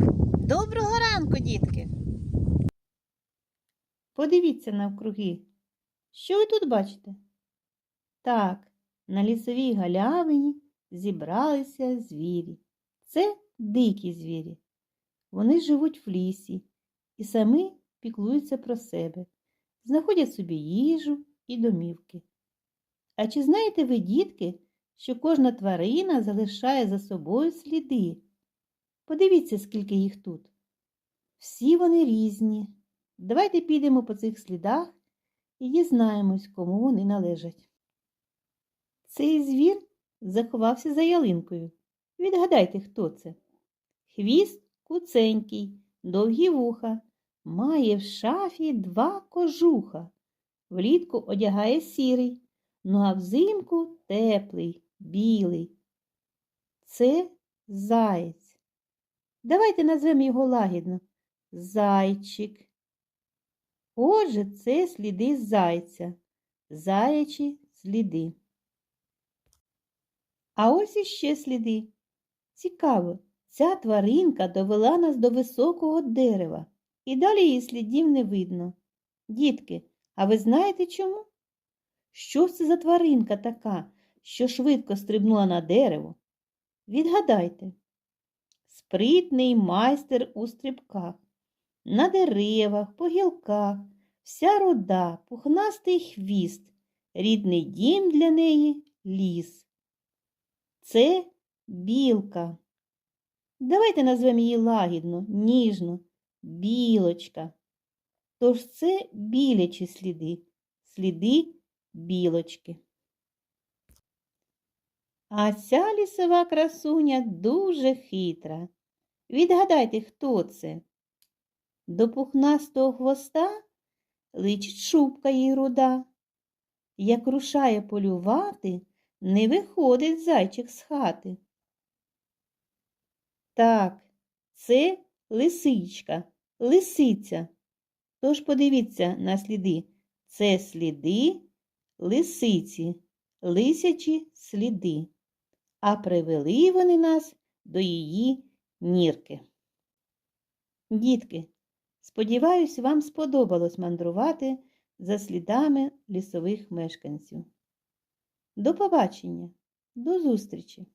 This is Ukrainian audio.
Доброго ранку, дітки. Подивіться навкруги. Що ви тут бачите? Так, на лісовій галявині зібралися звірі. Це дикі звірі. Вони живуть в лісі і самі піклуються про себе, знаходять собі їжу і домівки. А чи знаєте ви, дітки, що кожна тварина залишає за собою сліди? Подивіться, скільки їх тут. Всі вони різні. Давайте підемо по цих слідах і дізнаємось, кому вони належать. Цей звір заховався за ялинкою. Відгадайте, хто це? Хвіст куценький, довгі вуха, має в шафі два кожуха. Влітку одягає сірий, ну а взимку теплий, білий. Це заєць. Давайте назвемо його лагідно. Зайчик. Отже, це сліди зайця, заячі сліди. А ось іще сліди. Цікаво, ця тваринка довела нас до високого дерева, і далі її слідів не видно. Дітки, а ви знаєте чому? Що це за тваринка така, що швидко стрибнула на дерево? Відгадайте. Спритний майстер у стрибках, на деревах, по гілках, вся руда, пухнастий хвіст, рідний дім для неї ліс. Це білка. Давайте назвемо її лагідно, ніжно, білочка. Тож це білячі сліди, сліди білочки. А ця лісова красуня дуже хитра. Відгадайте, хто це? До пухнастого хвоста личить шубка їй руда. Як рушає полювати, не виходить зайчик з хати. Так, це лисичка, лисиця. Тож подивіться на сліди. Це сліди лисиці, лисячі сліди. А привели вони нас до її нірки. Дітки, сподіваюсь, вам сподобалось мандрувати за слідами лісових мешканців. До побачення, до зустрічі!